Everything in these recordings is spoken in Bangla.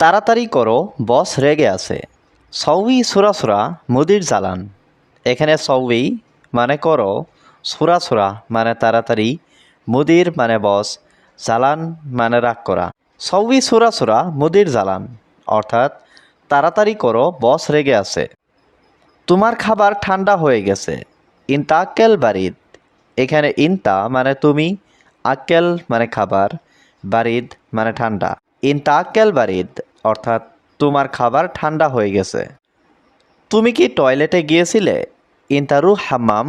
তাড়াতাড়ি করো, বস রেগে আছে। সৌই সুরা সুরা, মুদির জ্বালান এখানে সৌই মানে করো, সুরা সুরা মানে তাড়াতাড়ি, মুদির মানে বস জ্বালান মানে রাগ করা। সৌই সুরা সুরা, মুদির জ্বালান অর্থাৎ তাড়াতাড়ি করো, বস রেগে আছে। তোমার খাবার ঠান্ডা হয়ে গেছে। ইনতা আক্কেল বারিদ। এখানে ইনতা মানে তুমি, আক্কেল মানে খাবার, বারিদ মানে ঠান্ডা। ইনতা আক্কেল বারিদ অর্থাৎ তোমার খাবার ঠান্ডা হয়ে গেছে। তুমি কি টয়লেটে গিয়েছিলে? ইনতা রু হাম্মাম,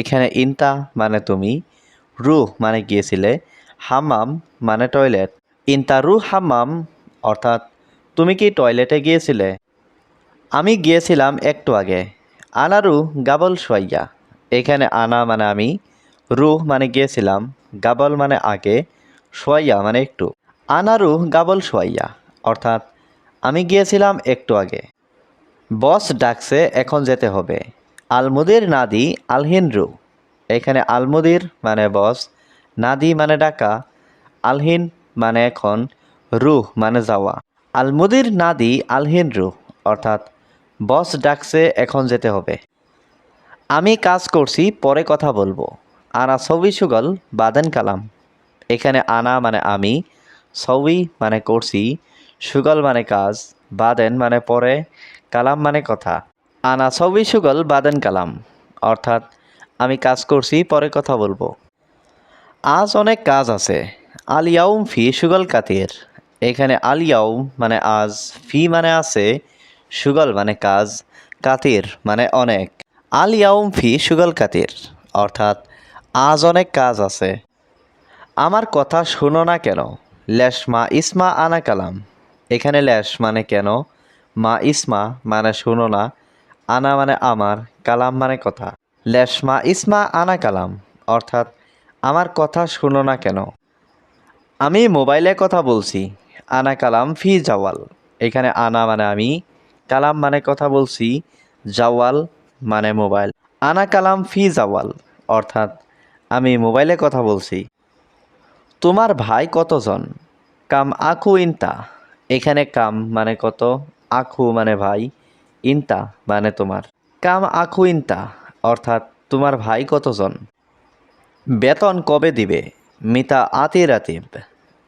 এখানে ইনতা মানে তুমি, রুহ মানে গিয়েছিলে, হাম্মাম মানে টয়লেট। ইনতা রু হাম্মাম, অর্থাৎ তুমি কি টয়লেটে গিয়েছিলে? আমি গিয়েছিলাম একটু আগে। আনারু গাবল সোয়াইয়া, এখানে আনা মানে আমি, রুহ মানে গিয়েছিলাম, গাবল মানে আগে, সোয়াইয়া মানে একটু। আনারু গাবল সোয়াইয়া, অর্থাৎ আমি গিয়েছিলাম একটু আগে। বস ডাকছে, এখন যেতে হবে। আলমুদির নাদি আলহিনরু। এখানে আলমুদির মানে বস, নাদি মানে ডাকা, আলহিন মানে এখন রুহ মানে যাওয়া। আলমুদির নাদি আলহিন রুহ অর্থাৎ বস ডাকছে, এখন যেতে হবে। আমি কাজ করছি, পরে কথা বলব। আনা সবই সুগল বাদেন কালাম। এখানে আনা মানে আমি সবই মানে করছি সুগল মানে কাজ, বাদেন মানে পরে, কালাম মানে কথা। আনা সবই সুগল, বাদেন, কালাম। অর্থাৎ, আমি কাজ করছি, পরে কথা বলব। আজ অনেক কাজ আছে। আলিয়াউম ফি সুগল কাতির। এখানে আলিয়াউম মানে আজ, ফি মানে আছে, সুগল মানে কাজ, কাতির মানে অনেক। আলিয়াউম ফি সুগল কাতির। অর্থাৎ, আজ অনেক কাজ আছে। আমার কথা শোনো না কেন? লেশ মা ইসমা আনা কালাম। এখানে লেশ মানে কেন? মা ইসমা মানে শোনো না, আনা মানে আমার, কালাম মানে কথা। লেশ মা ইসমা আনা কালাম, অর্থাৎ আমার কথা শোনো না কেন? আমি মোবাইলে কথা বলছি, আনা কালাম ফি জাওয়াল। এখানে আনা মানে আমি, কালাম মানে কথা বলছি, জাওয়াল মানে মোবাইল। আনা কালাম ফি জাওয়াল, অর্থাৎ আমি মোবাইলে কথা বলছি তোমার ভাই কতজন? কাম আখু ইনতা। এখানে কাম মানে কত? আখু মানে ভাই, ইনতা মানে তোমার। কাম আখু ইনতা, অর্থাৎ তোমার ভাই কতজন? বেতন কবে দিবে? মিতা আতি রাতিব।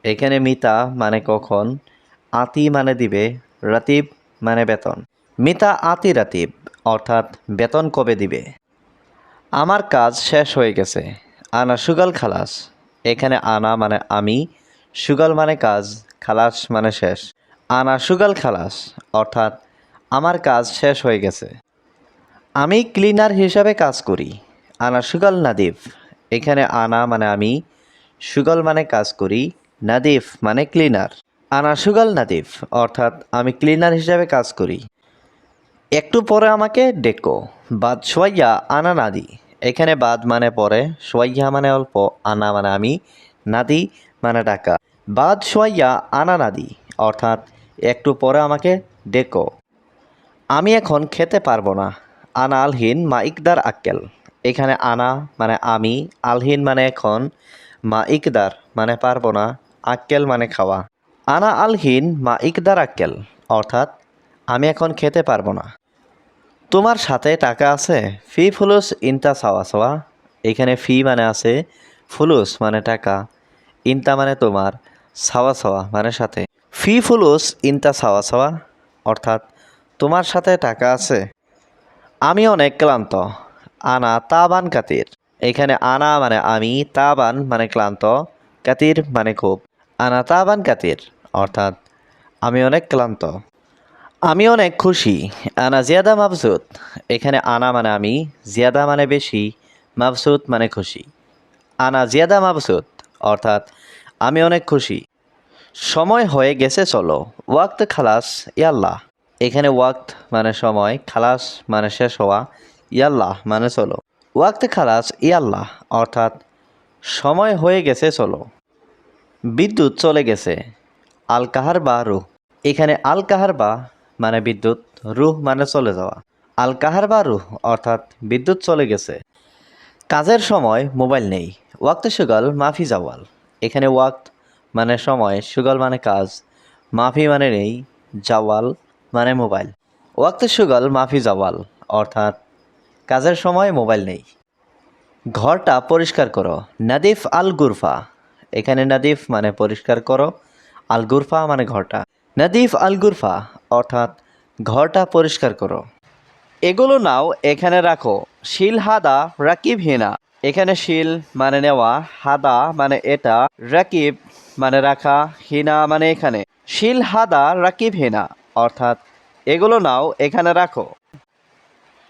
এখানে মিতা মানে কখন? আতি মানে দিবে, রাতিব মানে বেতন। মিতা আতি রাতিব, অর্থাৎ বেতন কবে দিবে? আমার কাজ শেষ হয়ে গেছে। আনা সুগাল খালাস। এখানে আনা মানে আমি, সুগাল মানে কাজ, খালাস মানে শেষ। আনা সুগাল খালাস, অর্থাৎ আমার কাজ শেষ হয়ে গেছে। আমি ক্লিনার হিসাবে কাজ করি। আনা সুগাল নাদিফ। এখানে আনা মানে আমি, সুগল মানে কাজ করি, নাদিফ মানে ক্লিনার। আনা সুগল নাদিফ, অর্থাৎ আমি ক্লিনার হিসাবে কাজ করি। একটু পরে আমাকে ডেকো, বাদ সোয়াইয়া আনা নাদি। এখানে বাদ মানে পরে, সোয়াইয়া মানে অল্প, আনা মানে আমি, নাদি মানে ডাকা। বাদ সোয়াইয়া, আনা নাদি, অর্থাৎ একটু পরে আমাকে ডেকো। আমি এখন খেতে পারব না। আনা আলহিন মা ইকদার আক্কেল। এখানে আনা মানে আমি, আলহিন মানে এখন মা ইকদার মানে পারব না, আক্কেল মানে খাওয়া। আনা আলহিন মা ইকদার আক্কেল, অর্থাৎ আমি এখন খেতে পারব না। তোমার সাথে টাকা আছে? ফি ফুলুস ইনতা সাওয়া সাওয়া। এখানে ফি মানে আছে ফুলুস মানে টাকা, ইনতা মানে তোমার, সাওয়া সাওয়া মানে সাথে। ফি ফুলুস ইনতা সাওয়া সাওয়া, অর্থাৎ তোমার সাথে টাকা আছে। আমি অনেক ক্লান্ত। আনা তাবান কাতির। এখানে আনা মানে আমি, তাবান মানে ক্লান্ত, কাতির মানে খুব। আনা তাবান কাতির, অর্থাৎ আমি অনেক ক্লান্ত। আমি অনেক খুশি। আনা জিয়াদা মাবসুদ। এখানে আনা মানে আমি, জিয়াদা মানে বেশি, মাবসুদ মানে খুশি। আনা জিয়াদা মাবসুদ, অর্থাৎ আমি অনেক খুশি। সময় হয়ে গেছে, চলো। ওয়াক্ত খালাস, ইয়াল্লাহ। এখানে ওয়াক্ত মানে সময়, খালাস মানে শেষ হওয়া, ইয়াল্লাহ মানে চলো। ওয়াক্ত খালাস, ইয়াল্লাহ, অর্থাৎ সময় হয়ে গেছে, চলো। বিদ্যুৎ চলে গেছে। আল কাহার বা রুহ। এখানে আল কাহার বা মানে বিদ্যুৎ, রুহ মানে চলে যাওয়া। আল কাহার বা রুহ অর্থাৎ বিদ্যুৎ চলে গেছে। কাজের সময় মোবাইল নেই। ওয়াক্ত সুগল, মাফি জাওয়াল। এখানে ওয়াক্ত মানে সময়, সুগল মানে কাজ। মাফি মানে নেই, জাওয়াল মানে মোবাইল। ওয়াক্তে সুগল, মাফি জাওয়াল অর্থাৎ কাজের সময় মোবাইল নেই। ঘরটা পরিষ্কার করো। নাদিফ আল গুরফা এখানে নাদিফ মানে পরিষ্কার করো। আল গুরফা মানে ঘরটা। নাদিফ আল গুরফা অর্থাৎ ঘরটা পরিষ্কার করো। এগুলো নাও এখানে রাখো। শিল হাদা রাকিব হিনা। এখানে শিল মানে নেওয়া, হাদা মানে এটা, রাকিব মানে রাখা, হিনা মানে এখানে। শিল হাদা রাকিব হিনা, অর্থাৎ এগুলো নাও এখানে রাখো।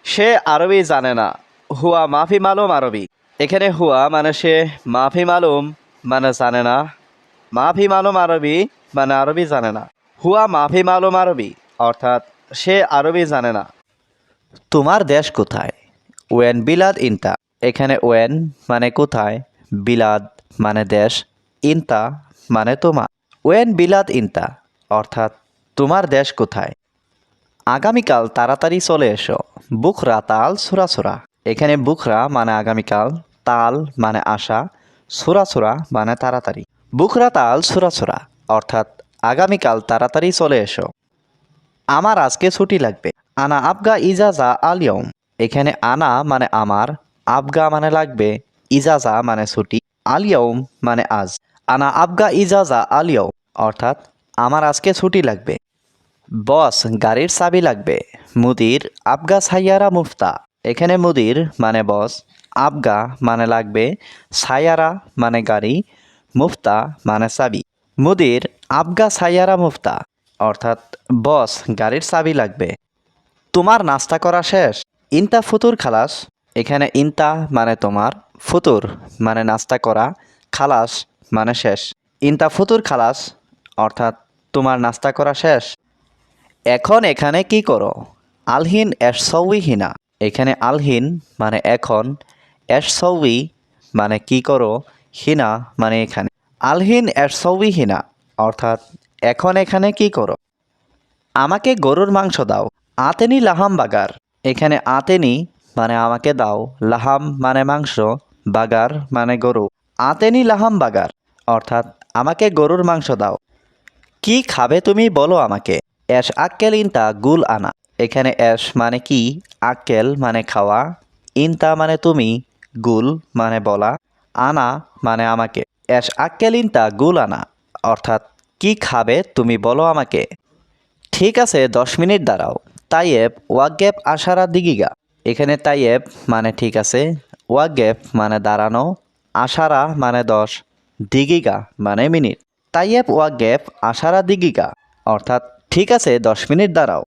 সে আরবি জানে না। হুয়া মাফি মালুম আরবি। এখানে হুয়া মানে সে মাফি মালুম মানে জানে না। মাফি মালুম আরবি মানে আরবি জানে না। হুয়া মাফি মালুম আরবি, অর্থাৎ সে আরবি জানে না। তোমার দেশ কোথায়? ওয়েন বিলাদ ইনতা। এখানে ওয়েন মানে কোথায়? বিলাদ মানে দেশ, ইনতা মানে তোমার। ওয়েন বিলাদ ইনতা, অর্থাৎ তোমার দেশ কোথায়? আগামীকাল তাড়াতাড়ি চলে এসো। বুখরা তাল সুরাসুরা এখানে বুখরা মানে আগামীকাল, তাল মানে আশা সুরাসুরা মানে তাড়াতাড়ি। বুখরা তাল সুরাসুরা অর্থাৎ আগামীকাল তাড়াতাড়ি চলে এসো। আমার আজকে ছুটি লাগবে। আনা আবগা ইজাজা আলিয়ম এখানে আনা মানে আমার, আবগা মানে লাগবে, ইজাজা মানে ছুটি আলিয়ম মানে আজ। আনা আবগা ইজাজা আলিয়ম অর্থাৎ আমার আজকে ছুটি লাগবে। বস, গাড়ির চাবি লাগবে। মুদির, আবগা সাইয়ারা মুফতা। এখানে মুদির মানে বস, আবগা মানে লাগবে সায়ারা মানে গাড়ি, মুফতা মানে চাবি। মুদির আবগা সাইয়ারা মুফতা, অর্থাৎ বস গাড়ির চাবি লাগবে। তোমার নাস্তা করা শেষ। ইনতা ফুতুর খালাস। এখানে ইনতা মানে তোমার, ফুতুর মানে নাস্তা করা, খালাস মানে শেষ। ইনতা ফুতুর খালাস, অর্থাৎ তোমার নাস্তা করা শেষ। এখন এখানে কি করো? আলহিন হিনা। এখানে আলহিন মানে এখন এসৌই মানে কি করো? হিনা মানে এখানে। আলহিন এসৌই হিনা অর্থাৎ এখন এখানে কি করো? আমাকে গরুর মাংস দাও, আতেনি লাহাম বাগার। এখানে আতেনি মানে আমাকে দাও, লাহাম মানে মাংস, বাগার মানে গরু। আতেনি লাহাম বাগার, অর্থাৎ আমাকে গরুর মাংস দাও। কি খাবে তুমি বলো আমাকে। অ্যাশ আক্কেল ইনতা গুল আনা। এখানে অ্যাশ মানে কি? আক্কেল মানে খাওয়া। ইনতা মানে তুমি, গুল মানে বলা। আনা মানে আমাকে। অ্যাশ আক্কেল ইনতা গুল আনা অর্থাৎ, কি খাবে তুমি বলো আমাকে? ঠিক আছে, দশ মিনিট দাঁড়াও। তাইয়েব ওয়াগেব আশারা দিগিগা। এখানে তাইয়েব মানে ঠিক আছে ওয়াগেব মানে দাঁড়ানো, আশারা মানে দশ, দিগিগা মানে মিনিট। তাইয়েব ওয়াগেব আশারা দিগিগা, অর্থাৎ, ঠিক আছে, দশ মিনিট দাঁড়াও।